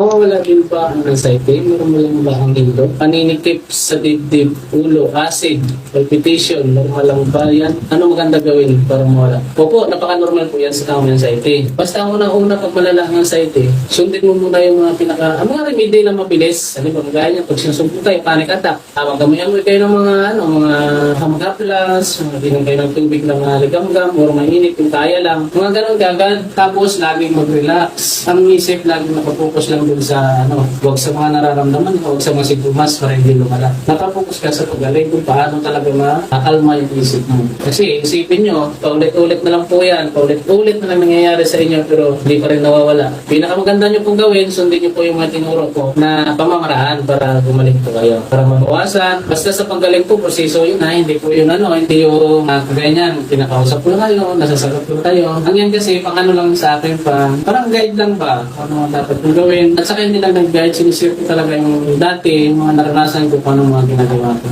Mawawala din ba ang anxiety? Normal lang ba ang hindo? Paninikip sa dibdib, ulo, acid, palpitation, normal lang ba yan? Ano maganda gawin para mawala? Opo, napaka-normal po yan sa tao may anxiety. Basta ang unang-una pag malala ang anxiety, sundin mo muna yung mga pinaka, ang mga remedy na mabilis. Ano ba, gaya pag sinusumpo kayo, panic attack. Tawag kami amoy kayo ng mga, ano, mga hamagaplas, mga bilang kayo ng tubig na mga ligam-gam, or mainit, yung kaya lang. Mga ganun gagad. Tapos, laging mag-relax. Ang isip, laging nakapokus lang dun sa, ano, huwag sa mga nararamdaman, huwag sa mga sigdumas para hindi lumala. Nakapokus ka sa pagaling kung paano talaga ma-alma yung isip mo. Kasi, isipin nyo, paulit-ulit na lang po yan, paulit-ulit na lang nangyayari sa inyo, pero hindi pa rin nawawala. Pinakamaganda nyo pong gawin, sundin nyo po yung mga tinuro ko na pamamaraan para gumaling po kayo. Para mabawasan. Basta sa panggaling po, proseso yun ha, hindi po yun ano, hindi yung uh, kaganyan, pinakausap ko na kayo, nasasagot na kayo. Ang yan kasi, pang ano lang sa akin, pa, parang guide lang ba, ano dapat kong gawin. At saka hindi lang nag-guide, sinisip ko talaga yung dati, yung mga naranasan ko, paano mga ginagawa ko.